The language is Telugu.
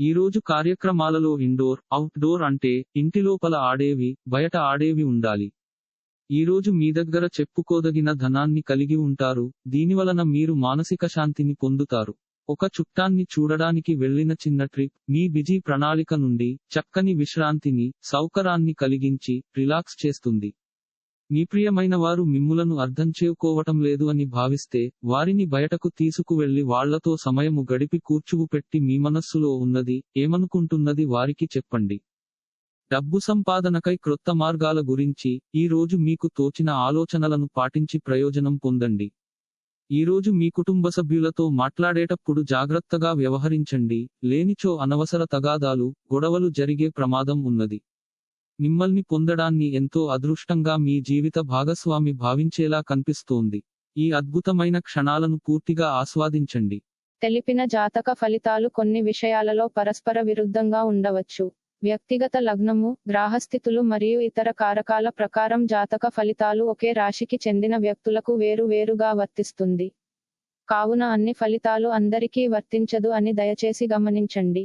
ఈ రోజు కార్యక్రమాలలో ఇండోర్ అవుట్డోర్ అంటే ఇంటి లోపల ఆడేవి బయట ఆడేవి ఉండాలి. ఈ రోజు మీ దగ్గర చెప్పుకోదగిన ధనాన్ని కలిగి ఉంటారు దీనివలన మీరు మానసిక శాంతిని పొందుతారు. ఒక చుట్టాన్ని చూడడానికి వెళ్ళిన చిన్న ట్రిప్ మీ బిజీ ప్రణాళిక నుండి చక్కని విశ్రాంతిని సౌకర్యాన్ని కలిగించి రిలాక్స్ చేస్తుంది. మీ ప్రియమైన వారు మిమ్ములను అర్థం చేసుకోవటం లేదు అని భావిస్తే వారిని బయటకు తీసుకువెళ్ళి వాళ్ళతో సమయము గడిపి కూర్చువుపెట్టి మీ మనస్సులో ఉన్నది ఏమనుకుంటున్నది వారికి చెప్పండి. డబ్బు సంపాదనకై క్రొత్త మార్గాల గురించి ఈ రోజు మీకు తోచిన ఆలోచనలను పాటించి ప్రయోజనం పొందండి. ఈ రోజు మీ కుటుంబ సభ్యులతో మాట్లాడేటప్పుడు జాగ్రత్తగా వ్యవహరించండి లేనిచో అనవసర తగాదాలు గొడవలు జరిగే ప్రమాదం ఉన్నది. మిమ్మల్ని పొందడాన్ని ఎంతో అదృష్టంగా మీ జీవిత భాగస్వామి భావించేలా కనిపిస్తోంది. ఈ అద్భుతమైన క్షణాలను పూర్తిగా ఆస్వాదించండి. తెలిపిన జాతక ఫలితాలు కొన్ని విషయాలలో పరస్పర విరుద్ధంగా ఉండవచ్చు. వ్యక్తిగత లగ్నము గ్రాహస్థితులు మరియు ఇతర కారకాల ప్రకారం జాతక ఫలితాలు ఒకే రాశికి చెందిన వ్యక్తులకు వేరు వేరుగా వర్తిస్తుంది. కావున అన్ని ఫలితాలు అందరికీ వర్తించదు అని దయచేసి గమనించండి.